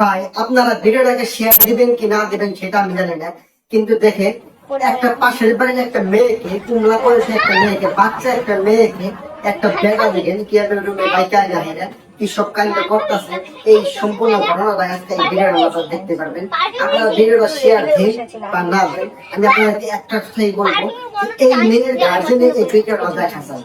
ভাই, আপনারা ভিডিওটাকে শেয়ার দিবেন কি না দিবেন সেটা আমি জানি না। কিন্তু দেখে একটা পাশের বাড়ির একটা মেয়েকে, কুমলা করেছে একটা মেয়েকে, বাচ্চা একটা মেয়েকে, একটা বেটা দেখেন কি রুমে বাইকা যায় কি সব কাণ্ড করতেছে, এই সম্পূর্ণ ঘটনাটা আজকে এই ভিডিওর মধ্যে দেখতে পারবেন। আপনারা ভিডিওটা শেয়ার দিন বা না আমি আপনাদেরকে একটা কথাই বলব, এই মেয়ের গার্জেনে এই ভিডিওটা দেখা যায়।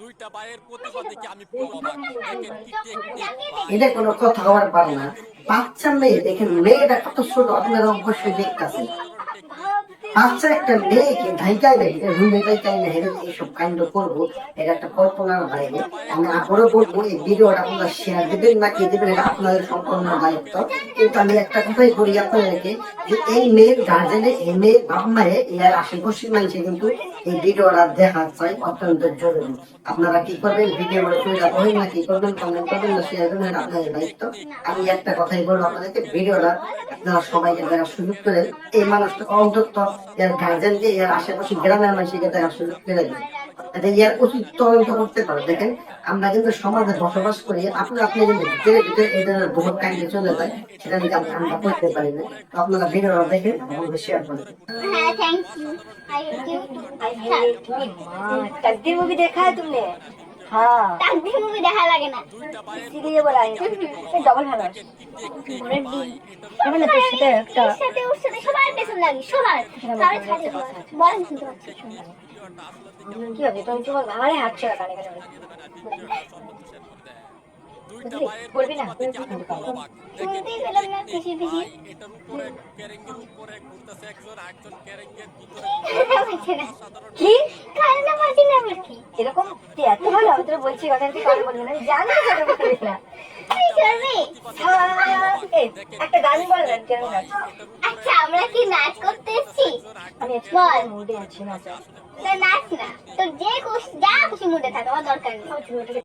দুইটা আমি। এটা কোনো কথা হওয়ার পারে না। বাচ্চা মেয়ে, দেখেন মেয়েটা কত ছোট, আপনারা অবশ্যই দেখতেছেন। বাচ্চা একটা মেয়েকে ঢাইকায় দেখে রুমে ঢাইকায় না হেরে এইসব কাণ্ড করব, এটা একটা কল্পনার বাইরে আমি আবারও বলব, এই ভিডিওটা আপনারা শেয়ার দেবেন না, কি দেবেন, এটা আপনাদের সম্পূর্ণ দায়িত্ব। কিন্তু আমি একটা কথাই বলি আপনাদেরকে, যে এই মেয়ের গার্জেনে এই মেয়ের বাপ মায়ে এর আশেপাশে মানুষে কিন্তু এই ভিডিওটা দেখা চাই অত্যন্ত জরুরি। আপনারা কি করবেন? ভিডিও যাবেন না, কি করবেন কমেন্ট করবেন না শেয়ার করবেন, এটা আপনাদের দায়িত্ব। আমি একটা কথাই বলব আপনাদেরকে, ভিডিওটা আপনারা সবাইকে দেখার সুযোগ করে। এই মানুষটা অন্তত এর গার্জেনকে এর আশেপাশে গ্রামের মানুষকে দেখার সুযোগ করে দিন এটা ইয়ার উচিত তদন্ত করতে পারে দেখেন আমরা কিন্তু সমাজে বসবাস করি আপনি আপনি কিন্তু ভিতরে ভিতরে এই ধরনের বহুত কাহিনী চলে যায় সেটা নিয়ে আমরা আমরা করতে পারি না তো আপনারা ভিডিওটা দেখে আমাদের শেয়ার করবেন হ্যাঁ, thank you. I you too. I hate me मां तकदीर मूवी देखा है तुमने হ্যাঁ। তাকদির মুভি দেখা লাগে না। সিরিজে বলা হয় এই ডবল ভালো আছে মনে নেই এমন না তোর সাথে একটা সাথে ওর সাথে সবার পেছন লাগি সবার। তাহলে ছাড়ি বলেন শুনতে পাচ্ছি। কি হবে? তুমি তোমার ঘাড়ে হাত ছেড়া কানে কানে দুইটা পায়ের বলবি না দেখে আমি পুরো অবাক শুনতেই পেলাম না, ফিসি ফিসি। এটার উপরে ক্যারেঙ্গের উপরে ঘুরতেছে একজন একজন ক্যারেঙ্গের ভিতরে কান্না পাচ্ছে না। কি না কি? এরকম এত ভালো আমি বলছি কথা তুই কারণ বলবি না জানি কথা বলবি না তুই করবি? এই, একটা গান বল না কেমন আচ্ছা, আমরা কি নাচ করতে এসেছি? আমি আজকে মুডে আছি না না, নাচ না। তোর যে খুশি- যা খুশি মুডে থাক, আমার দরকার নেই।